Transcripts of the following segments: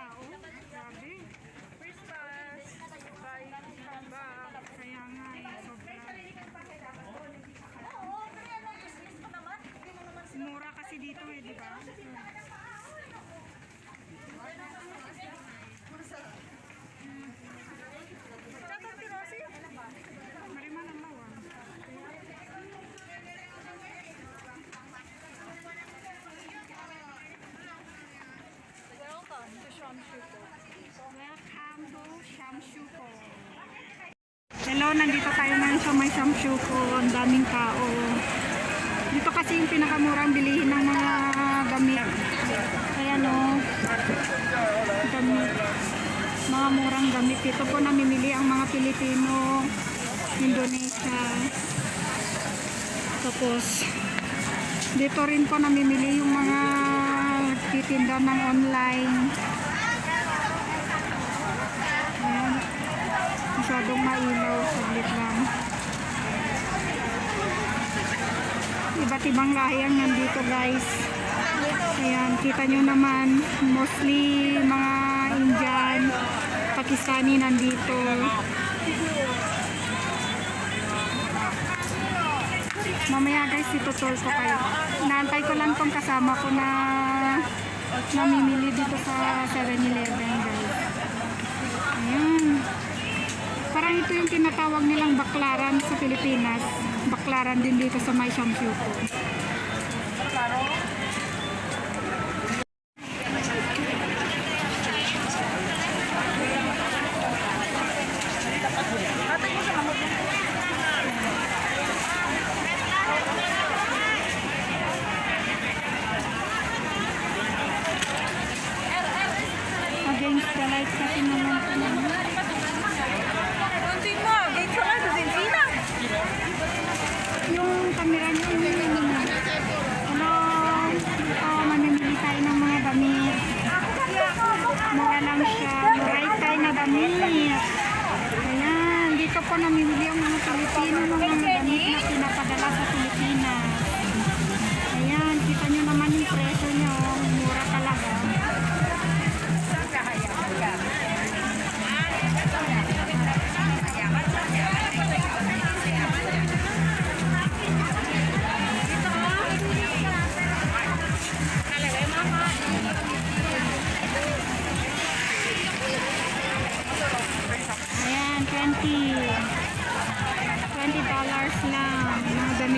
tao. Grabe. First class. By bag. Kaya nga eh, sobra. Mura kasi dito eh, di ba? Nandito tayo ngayon sa may Samshuko. Ang daming tao. Dito kasi yung pinakamurang bilihin ng mga damit. Kaya no, damit. Mga murang damit. Dito po namimili ang mga Pilipino, Indonesia. Tapos, dito rin po namimili yung mga titinda ng online. Masyadong mailaw. Saglit lang. Iba't ibang lahi ang nandito guys. Ayan, kita nyo naman. Mostly mga Indian, Pakistani nandito. Mamaya guys, itutur ko kayo. Naantay ko lang tong kasama ko na namimili dito sa 7-Eleven guys. Ayan. Parang ito yung tinatawag nilang baklaran sa Pilipinas. Baklaran din dito sa May Shamsyuko.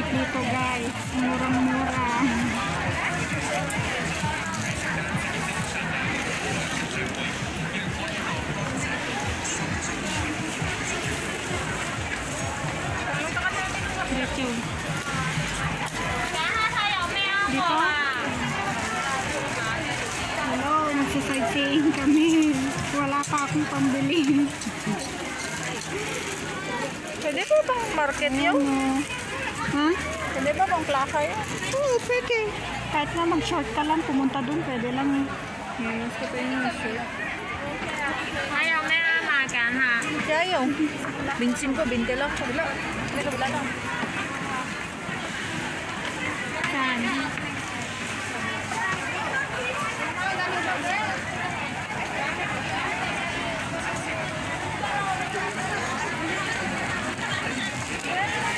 Damit dito guys. Murang-mura. Dito. Dito. Hello, nagsisightseeing kami. Wala pa akong pambili. Pwede ba bang market yun? Ano? Hmm? Hindi ba bang klasa yun? Oo, pwede. Kahit na mag-short ka lang, pumunta doon, pwede lang. Yes, ko pa yung short. Ayaw, may amagan ha. Hindi ayaw. Binsin ko, binte lang. Kabila. Kabila lang. Saan? Yeah.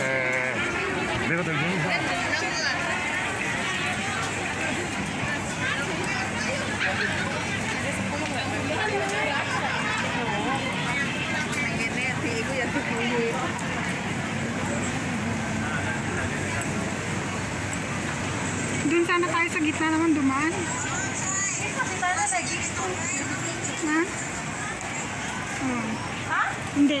에, 내가 더 유명한 Doon sana tayo sa gitna naman dumaan. Ha? Oh. Hindi.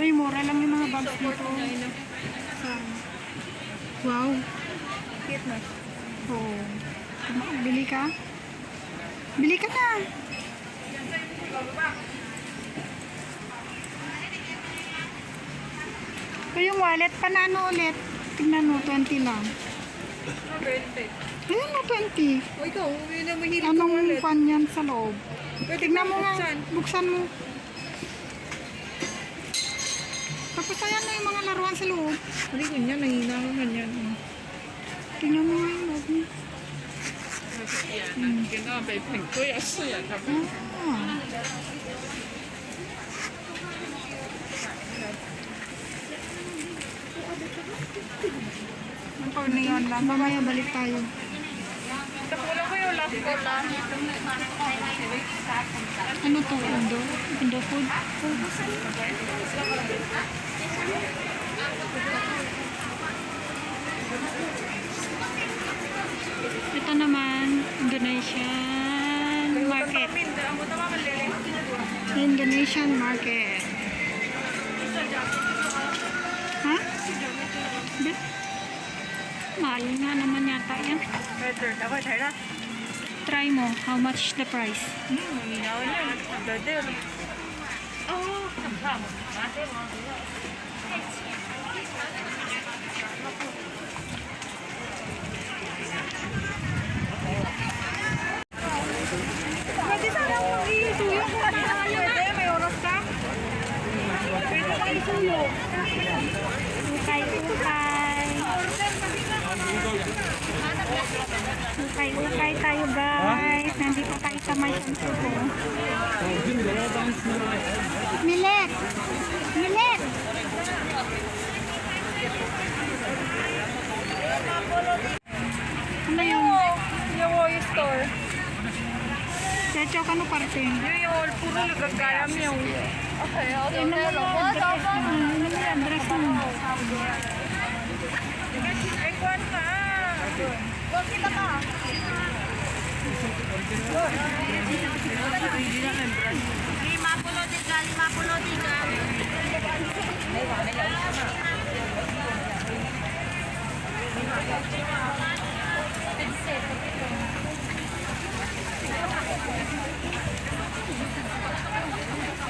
Uy, mura lang yung mga bags dito. Wow. Cute na. Oh. Tuma- Bili ka? Bili ka na. Ito yung wallet. Panano ulit? Tingnan mo, 20 lang. Ano, 20? Ayan mo, 20. O ikaw, yun ang ko Anong pan yan sa loob? Pwede Tingnan mo nga. buksan. Buksan mo. Tapos ayan na yung mga laruan sa loob. Hindi ko niya, nahina ko man yan. Tingnan mo nga yung loob niya. Ah. Ang pagniyan lang. Mamaya balik tayo. Kulang ko yung last call lang. Ano to? Indo? Indo food? Ito naman, Indonesian market. Indonesian market. Ha? Di? Mahal nga naman yata yan. Try mo. How much the price? Hmm, nahina ko niya. Ukay, ukay. Ukay, ukay tayo guys. Nandito tayo sa may santuko. Milet! Milet! Ano yun? Yung Woy store. Checho, kano parte? Yung yung puro nagagayam yung. Okay, ako Ano yung mo? Ano yung address mo? Ay, kwan ka. Lima pulo tiga, lima pulo tiga.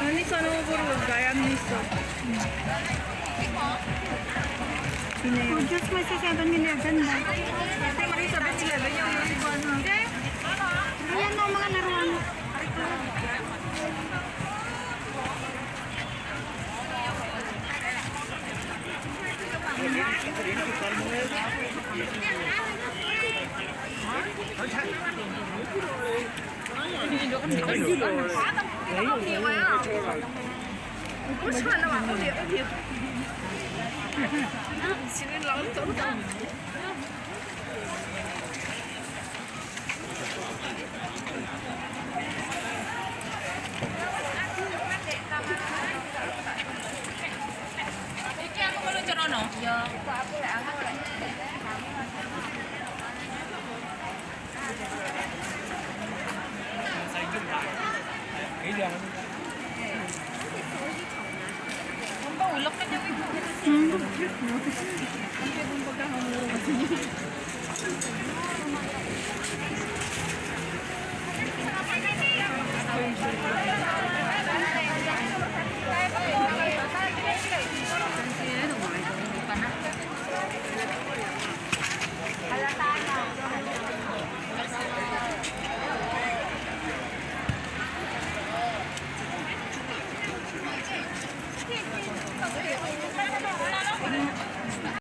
Ani sana mo puro nagagayam niso. Oh, just may sa 7-Eleven ba? Ito yung sa 7-Eleven 不是穿的吧？不行不行。骑那狼走不走？Yeah.